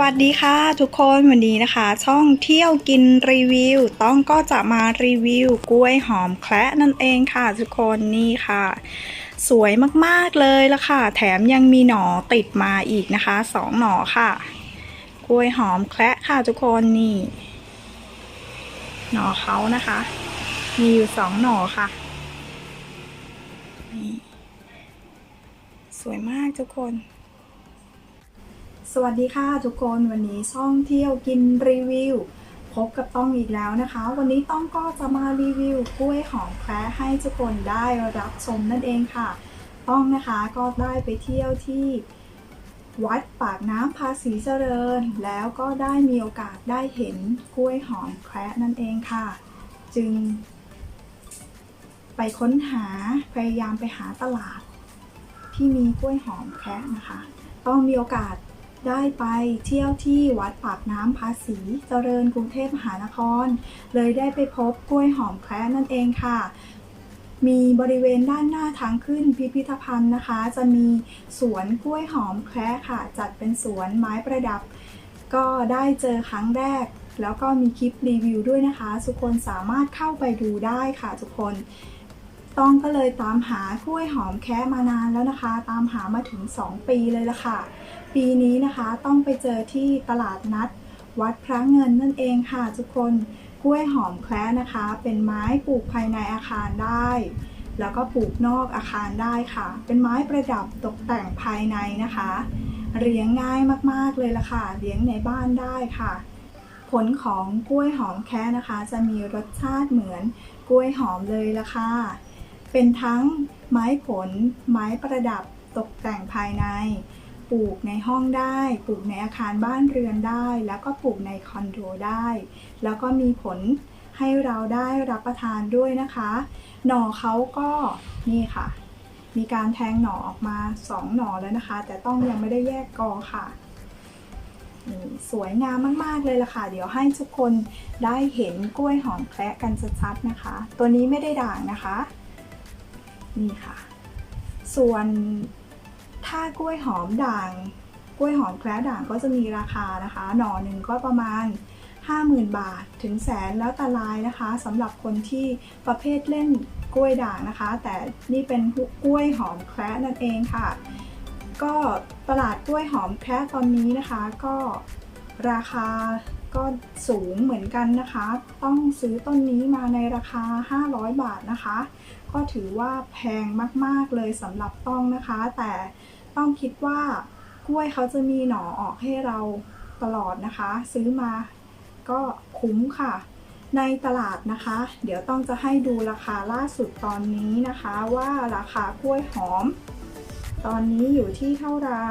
วัสดีค่ะทุกคนวันนี้นะคะ ช่องเที่ยวกินรีวิว ต้องก็จะมารีวิวกล้วยหอมแคระนั่นเองค่ะ ทุกคนนี่ค่ะ สวยมากๆเลยละค่ะ แถมยังมีหน่อติดมาอีกนะคะสองหน่อค่ะ กล้วยหอมแคระค่ะทุกคนนี่ หน่อเขานะคะ มีอยู่สองหน่อค่ะนี่สวยมากทุกคน สวัสดีค่ะทุกคนวันนี้ช่องเที่ยวกินรีวิวพบกับต้องอีกแล้วนะคะ วันนี้ต้องก็จะมารีวิวกล้วยหอมแคระให้ทุกคนได้รับชมนั่นเองค่ะ ต้องนะคะก็ได้ไปเที่ยวที่วัดปากน้ำภาษีเจริญ แล้วก็ได้มีโอกาสได้เห็นกล้วยหอมแคระนั่นเองค่ะ จึง ไปค้นหาพยายามไปหาตลาด ที่มีกล้วยหอมแคระนะคะ ต้องมีโอกาส ได้ไปเที่ยวที่วัดปากน้ำภาษีเจริญกรุงเทพมหานคร เลยได้ไปพบกล้วยหอมแคระนั่นเองค่ะ มีบริเวณด้านหน้าทางขึ้นพิพิธภัณฑ์นะคะ จะมีสวนกล้วยหอมแคระค่ะ จัดเป็นสวนไม้ประดับ ก็ได้เจอครั้งแรก แล้วก็มีคลิปรีวิวด้วยนะคะ ทุกคนสามารถเข้าไปดูได้ค่ะทุกคน ต้องก็เลยตามหากล้วยหอมแคะมานานแล้วนะคะ ตามหามาถึง 2 ปีเลยละค่ะ ปีนี้นะคะต้องไปเจอที่ตลาดนัด วัดพระเงินนั่นเองค่ะทุกคนกล้วยหอมแคระนะคะ เป็นไม้ปลูกภายในอาคารได้ แล้วก็ปลูกนอกอาคารได้ค่ะ เป็นไม้ประดับตกแต่งภายในนะคะเลี้ยงง่ายมากๆเลยละค่ะเลี้ยงในบ้านได้ค่ะ ผลของกล้วยหอมแคะนะคะ จะมีรสชาติเหมือนกล้วยหอมเลยละค่ะ เป็นทั้งไม้ผล ไม้ประดับตกแต่งภายใน ปลูกในห้องได้ ปลูกในอาคารบ้านเรือนได้ แล้วก็ปลูกในคอนโดได้ แล้วก็มีผลให้เราได้รับประทานด้วยนะคะ หน่อเขาก็นี่ค่ะ มีการแทงหน่อออกมาสองหน่อแล้วนะคะ แต่ต้องยังไม่ได้แยกกอค่ะสวยงามมาก ๆ เลยล่ะค่ะ เดี๋ยวให้ทุกคนได้เห็นกล้วยหอมแคระกันชัดๆนะคะ ตัวนี้ไม่ได้ด่างนะคะ นี่ค่ะ ส่วนถ้ากล้วยหอมด่าง กล้วยหอมแคระด่างก็จะมีราคานะคะ หน่อหนึ่งก็ประมาณ 50,000 บาทถึงแสนแล้วแต่ลายนะคะสำหรับคนที่ประเภทเล่นกล้วยด่างนะคะ แต่นี่เป็นกล้วยหอมแคระนั่นเองค่ะ ก็ตลาดกล้วยหอมแคระตอนนี้นะคะ ก็ราคา ก็สูงเหมือนกันนะคะ ต้องซื้อต้นนี้มาในราคา 500 บาทนะคะ ก็ถือว่าแพงมากๆเลยสำหรับต้องนะคะ แต่ต้องคิดว่ากล้วยเขาจะมีหน่อออกให้เราตลอดนะคะ ซื้อมาก็คุ้มค่ะ ในตลาดนะคะ เดี๋ยวต้องจะให้ดูราคาล่าสุดตอนนี้นะคะ ว่าราคากล้วยหอม ตอนนี้อยู่ที่เท่าไหร่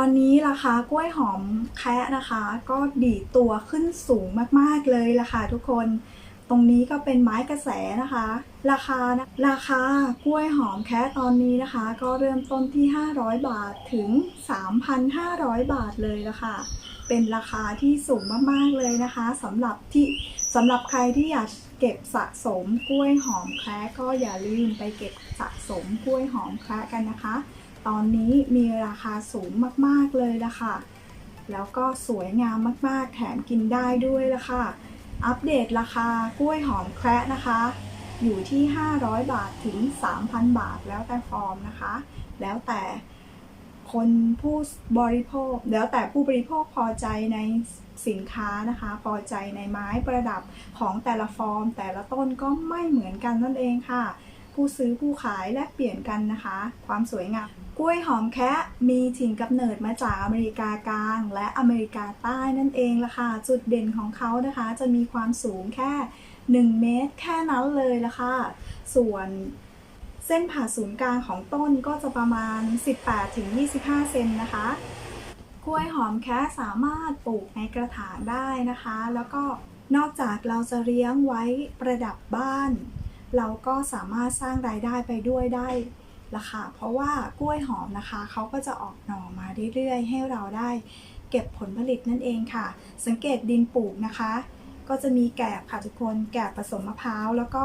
ตอนนี้ราคากล้วยหอมแคะนะคะ ก็ดีตัวขึ้นสูงมากๆเลยละค่ะทุกคน ตรงนี้ก็เป็นไม้กระแสนะคะ ราคานะราคากล้วยหอมแคะตอนนี้นะคะ ก็เริ่มต้นที่ 500 บาทถึง 3,500 บาทเลยละค่ะ เป็นราคาที่สูงมากๆเลยนะคะสำหรับที่สำหรับใครที่อยากเก็บสะสมกล้วยหอมแคะก็อย่าลืมไปเก็บสะสมกล้วยหอมแคะกันนะคะ ตอนนี้มีราคาสูงมากๆเลยละค่ะ แล้วก็สวยงามมากๆ แถมกินได้ด้วยละค่ะ อัปเดตราคากล้วยหอมแคระนะคะ อยู่ที่ 500 บาทถึง 3,000 บาทแล้วแต่ฟอร์มนะคะ แล้วแต่คนผู้บริโภค แล้วแต่ผู้บริโภคพอใจในสินค้านะคะ พอใจในไม้ประดับของแต่ละฟอร์ม แต่ละต้นก็ไม่เหมือนกันนั่นเองค่ะ ผู้ซื้อผู้ขายแลกเปลี่ยนกันนะคะ ความสวยงาม กล้วยหอมแคะมีถิ่นกำเนิดมาจากอเมริกากลาง และอเมริกาใต้นั่นเองล่ะค่ะ จุดเด่นของเขานะคะจะมีความสูงแค่ 1 เมตร แค่นั้นเลยล่ะค่ะ ส่วนเส้นผ่าศูนย์กลางของต้นก็จะประมาณ 18-25 เซนนะคะกล้วยหอมแคะสามารถปลูกในกระถางได้นะคะ แล้วก็นอกจากเราจะเลี้ยงไว้ประดับบ้าน เราก็สามารถสร้างรายได้ไปด้วยได้ ละค่ะเพราะว่ากล้วยหอมนะคะเขาก็จะออกหน่อมาเรื่อยๆ ให้เราได้เก็บผลผลิตนั่นเองค่ะ สังเกตดินปลูกนะคะ ก็จะมีแกบค่ะทุกคนแกบผสมมะพร้าวแล้วก็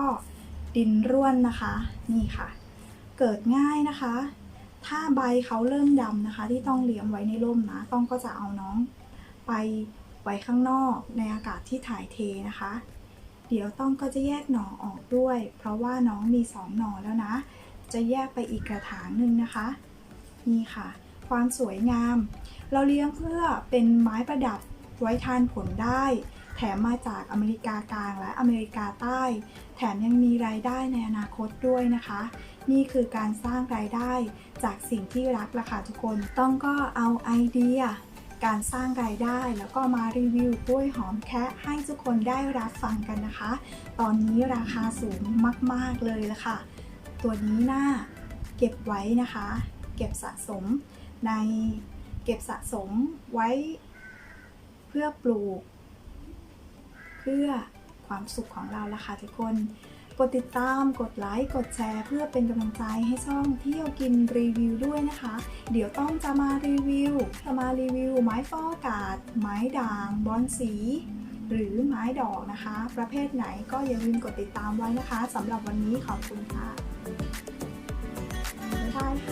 ดินร่วนนะคะ นี่ค่ะ เกิดง่ายนะคะ ถ้าใบเขาเริ่มดำนะคะ ที่ต้องเลี้ยงไว้ในร่มนะ ต้องก็จะเอาน้องไปไว้ข้างนอกในอากาศที่ถ่ายเทนะคะ เดี๋ยวต้องก็จะแยกหน่อออกด้วย เพราะว่าน้องมีสองหน่อแล้วนะ จะแยกไปอีกกระถางหนึ่งนะคะ นี่ค่ะ ความสวยงาม เราเลี้ยงเพื่อเป็นไม้ประดับไว้ทานผลได้ แถมมาจากอเมริกากลางและอเมริกาใต้ แถมยังมีรายได้ในอนาคตด้วยนะคะ นี่คือการสร้างรายได้จากสิ่งที่รักละค่ะทุกคน ต้องก็เอาไอเดียการสร้างรายได้แล้วก็มารีวิวกล้วยหอมแคะให้ทุกคนได้รับฟังกันนะคะ ตอนนี้ราคาสูงมาก ๆ เลยละค่ะ ตัวนี้น่าเก็บไว้นะคะ เก็บสะสมในเก็บสะสมไว้ เพื่อปลูก เพื่อความสุขของเราละค่ะทุกคน กดติดตามกดไลค์กดแชร์ เพื่อเป็นกำลังใจให้ช่องเที่ยวกินรีวิวด้วยนะคะ เดี๋ยวต้องจะมารีวิวจะมารีวิว ไม้ฟอกอากาศ ไม้ด่างบอนสีหรือไม้ดอกนะคะ ประเภทไหนก็อย่าลืมกดติดตามไว้นะคะสำหรับวันนี้ขอบคุณค่ะ 拜好，